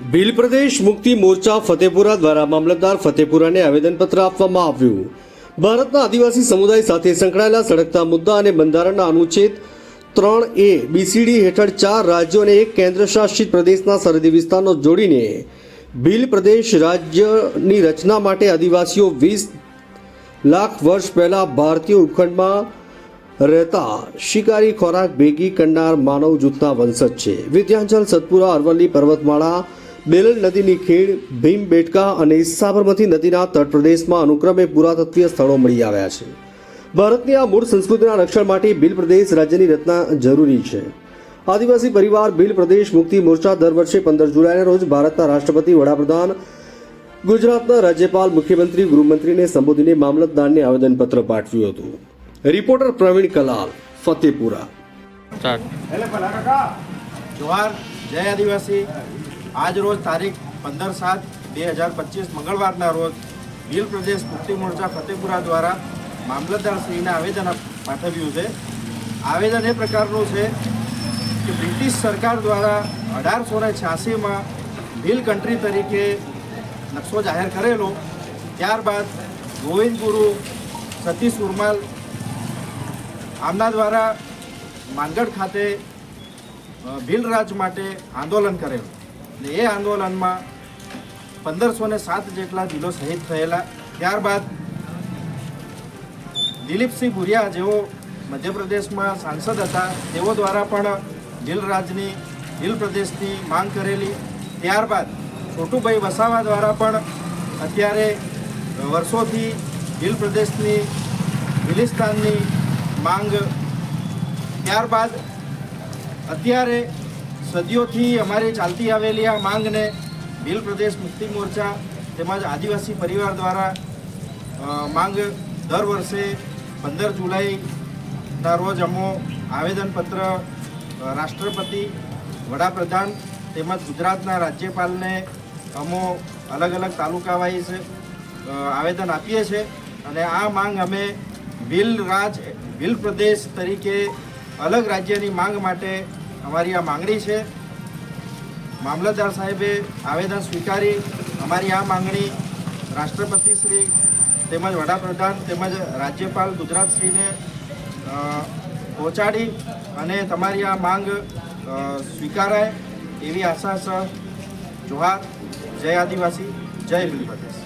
ભીલ પ્રદેશ મુક્તિ મોરચા ફતેપુરા દ્વારા મામલતદાર ફતેપુરાને આવેદનપત્ર આપવામાં આવ્યું. ભારતના આદિવાસી સમુદાય સાથે સંકળાયેલા સળગતા મુદ્દા અને બંધારણના અનુચ્છેદ ત્રણ એ બીસીડી હેઠળ ચાર રાજ્યો અને એક કેન્દ્રશાસિત પ્રદેશના સરહદી વિસ્તારનો જોડીને ભીલ પ્રદેશ રાજ્યની રચના માટે આદિવાસીઓ વીસ લાખ વર્ષ પહેલાં ભારતીય ઉપખંડમાં રહેતા શિકારી ખોરાક ભેગી કરનાર માનવ જૂથના વંશજ છે. વિદ્યાંચલ સતપુરા અરવલ્લી પર્વતમાળા બેલલ નદીની ખીણ ભીમ બેટકા અને સાબરમતી નદીના તટપ્રદેશમાં અનુક્રમે પુરાતત્વીય સ્થળો મળી આવ્યા છે. ભારતની આ મૂળ સંસ્કૃતિના રક્ષણ માટે બિલ પ્રદેશ રાજ્યની રચના જરૂરી છે. આદિવાસી પરિવાર બિલ પ્રદેશ મુક્તિ મોરચા દર વર્ષે પંદર જુલાઈના રોજ ભારતના રાષ્ટ્રપતિ વડાપ્રધાન ગુજરાતના રાજ્યપાલ મુખ્યમંત્રી ગૃહમંત્રીને સંબોધીને મામલતદારને આવેદનપત્ર પાઠવ્યું હતું. રિપોર્ટર પ્રવીણ કલાલ ફતેપુરા. જોહાર જય આદિવાસી. આજ રોજ તારીખ પંદર સાત બે હજાર પચીસ મંગળવારના રોજ ભીલ પ્રદેશ મુક્તિ મોરચા ફતેપુરા દ્વારા મામલતદાર શ્રીને આવેદન પાઠવ્યું છે. આવેદન એ પ્રકારનું છે કે બ્રિટિશ સરકાર દ્વારા અઢારસો ને છ્યાસીમાં ભીલ કન્ટ્રી તરીકે નકશો જાહેર કરેલો. ત્યારબાદ ગોવિંદ ગુરુ, સતીશ ઉર્માલ, આમના દ્વારા માંગડ ખાતે ભીલ રાજ માટે આંદોલન કરેલું. ને એ આંદોલનમાં પંદરસો ને સાત જેટલા દિલો શહીદ થયેલા. ત્યારબાદ દિલીપસિંહ ભુરિયા જેઓ મધ્યપ્રદેશમાં સાંસદ હતા, તેઓ દ્વારા પણ દિલ રાજની, દિલ પ્રદેશની માંગ કરેલી. ત્યારબાદ છોટુભાઈ વસાવા દ્વારા પણ અત્યારે વર્ષોથી દિલ પ્રદેશની ખિલિસ્તાનની માંગ. ત્યારબાદ અત્યારે સદીઓથી અમારી ચાલતી આવેલી આ માંગને ભીલ પ્રદેશ મુક્તિ મોરચા તેમજ આદિવાસી પરિવાર દ્વારા માંગ દર વર્ષે પંદર જુલાઈના રોજ અમો આવેદનપત્ર રાષ્ટ્રપતિ, વડાપ્રધાન તેમજ ગુજરાતના રાજ્યપાલને અમો અલગ અલગ તાલુકા વાઇઝ આવેદન આપીએ છીએ અને આ માંગ અમે ભીલ રાજ, ભીલ પ્રદેશ તરીકે અલગ રાજ્યની માંગ માટે અમારી આ માંગણી છે. મામલતદાર સાહેબે આવેદન સ્વીકારી અમારી આ માંગણી રાષ્ટ્રપતિ શ્રી તેમજ વડાપ્રધાન તેમજ રાજ્યપાલ ગુજરાતશ્રીને પહોંચાડી અને તમારી આ માંગ સ્વીકારાય એવી આશા છે જોહાર. જય આદિવાસી. જય હિન્દ. પ્રદેશ